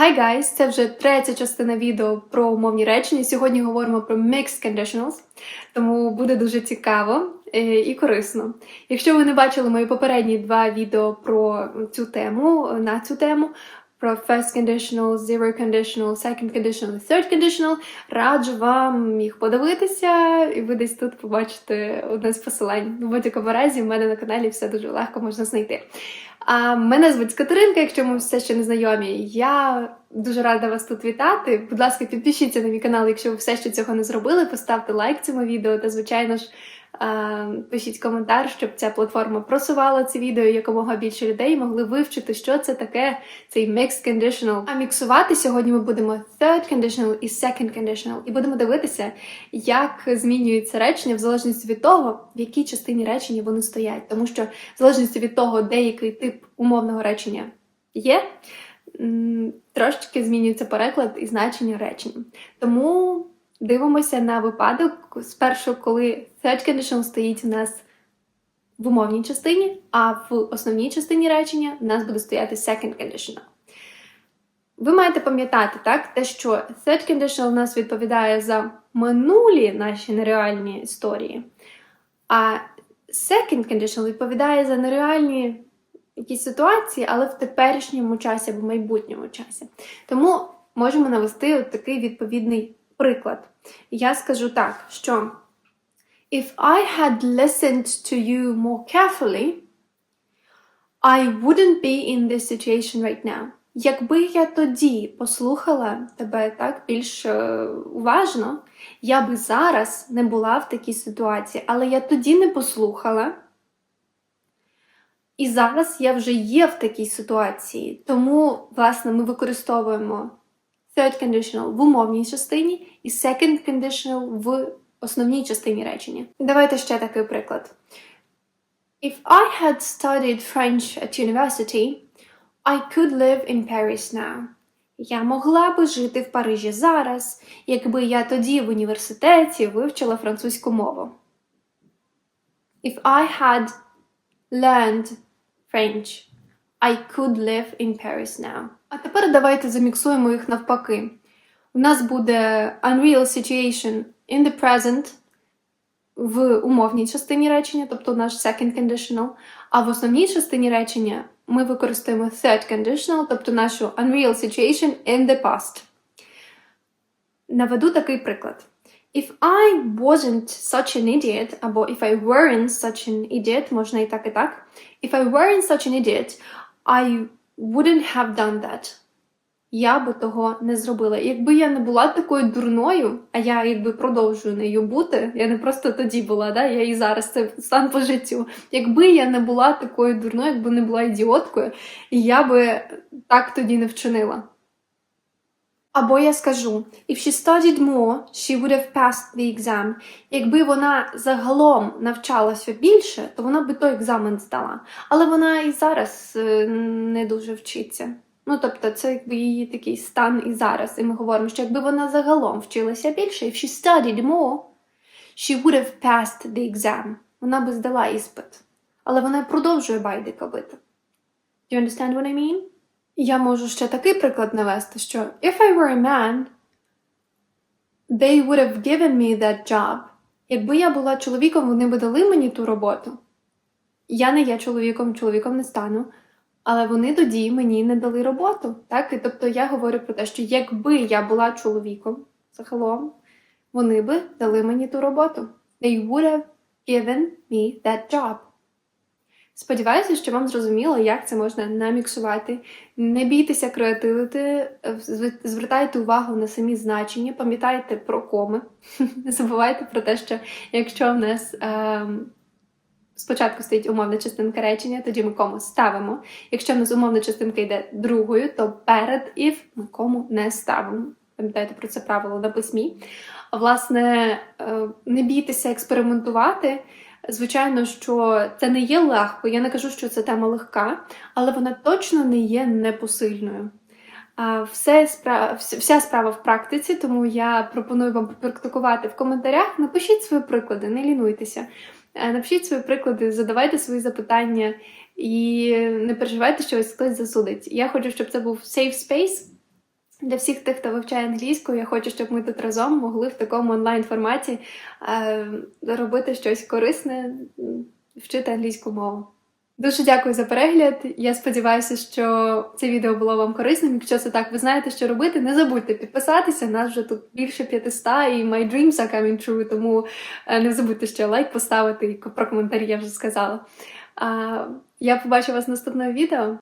Hi guys! Це вже третя частина відео про умовні речення. Сьогодні говоримо про mixed conditionals, тому буде дуже цікаво е, і корисно. Якщо ви не бачили мої попередні два відео про цю тему, на цю тему, про first conditional, zero conditional, second conditional third conditional, раджу вам їх подивитися, і ви десь тут побачите одне з посилань. В будь-якому разі в мене на каналі все дуже легко можна знайти. А мене звуть Катеринка, якщо ми все ще не знайомі. Я дуже рада вас тут вітати. Будь ласка, підпишіться на мій канал, якщо ви все ще цього не зробили. Поставте лайк цьому відео та, звичайно ж, пишіть коментар, щоб ця платформа просувала це відео якомога більше людей могли вивчити, що це таке цей mixed conditional. А міксувати сьогодні ми будемо third conditional і second conditional, і будемо дивитися, як змінюється речення в залежності від того, в якій частині речення вони стоять. Тому що в залежності від того, де який тип умовного речення є, трошечки змінюється переклад і значення речення. Тому дивимося на випадок спершу, коли third conditional стоїть у нас в умовній частині, а в основній частині речення у нас буде стояти second conditional. Ви маєте пам'ятати, так, те, що third conditional у нас відповідає за минулі наші нереальні історії, а second conditional відповідає за нереальні якісь ситуації, але в теперішньому часі або в майбутньому часі. Тому можемо навести от такий відповідний приклад. Я скажу так, що If I had listened to you more carefully, I wouldn't be in this situation right now. Якби я тоді послухала тебе так більш е, уважно, я би зараз не була в такій ситуації, але я тоді не послухала. І зараз я вже є в такій ситуації. Тому, власне, ми використовуємо third conditional в умовній частині і second conditional в основній частині речення. Давайте ще такий приклад. If I had studied French at university, I could live in Paris now. Я могла би жити в Парижі зараз, якби я тоді в університеті вивчила французьку мову. If I had learned French, I could live in Paris now. А тепер давайте заміксуємо їх навпаки. У нас буде unreal situation in the present в умовній частині речення, тобто наш second conditional, а в основній частині речення ми використаємо third conditional, тобто нашу unreal situation in the past. Наведу такий приклад. If I wasn't such an idiot, або if I weren't such an idiot, можна і так, і так. If I weren't such an idiot, I wouldn't have done that. Я би того не зробила. Якби я не була такою дурною, а я якби продовжую нею бути, я не просто тоді була, да? я і зараз це стан по життю. Якби я не була такою дурною, якби не була ідіоткою, я би так тоді не вчинила. Або я скажу, if she studied more, she would have passed the exam. Якби вона загалом навчалася більше, то вона би той екзамен здала. Але вона і зараз е, не дуже вчиться. Ну, тобто, це якби її такий стан і зараз. І ми говоримо, що якби вона загалом вчилася більше, if she studied more, she would have passed the exam. Вона би здала іспит. Але вона продовжує байдика бити. Do you understand what I mean? Я можу ще такий приклад навести, що if I were a man, they would have given me that job. Якби я була чоловіком, вони б дали мені ту роботу. Я не є чоловіком, чоловіком не стану, але вони тоді мені не дали роботу. Так? І тобто я говорю про те, що якби я була чоловіком загалом, вони би дали мені ту роботу. They would have given me that job. Сподіваюся, що вам зрозуміло, як це можна наміксувати. Не бійтеся креативити, звертайте увагу на самі значення, пам'ятайте про коми. Не забувайте про те, що якщо в нас ем, спочатку стоїть умовна частинка речення, тоді ми кому ставимо. Якщо в нас умовна частинка йде другою, то перед if ми кому не ставимо. Пам'ятайте про це правило на письмі. Власне, е, не бійтеся експериментувати. Звичайно, що це не є легко. Я не кажу, що це тема легка, але вона точно не є непосильною. Все спра... вс- Вся справа в практиці, тому я пропоную вам попрактикувати в коментарях. Напишіть свої приклади, не лінуйтеся. Е, Напишіть свої приклади, задавайте свої запитання і не переживайте, що вас хтось засудить. Я хочу, щоб це був safe space, Для всіх тих, хто вивчає англійську, я хочу, щоб ми тут разом могли в такому онлайн форматі е, робити щось корисне, вчити англійську мову. Дуже дякую за перегляд. Я сподіваюся, що це відео було вам корисним. Якщо це так, ви знаєте, що робити. Не забудьте підписатися. Нас вже тут більше 500 і my dreams are coming true, тому е, не забудьте ще лайк поставити і про коментарі я вже сказала. Я побачу вас в наступному відео.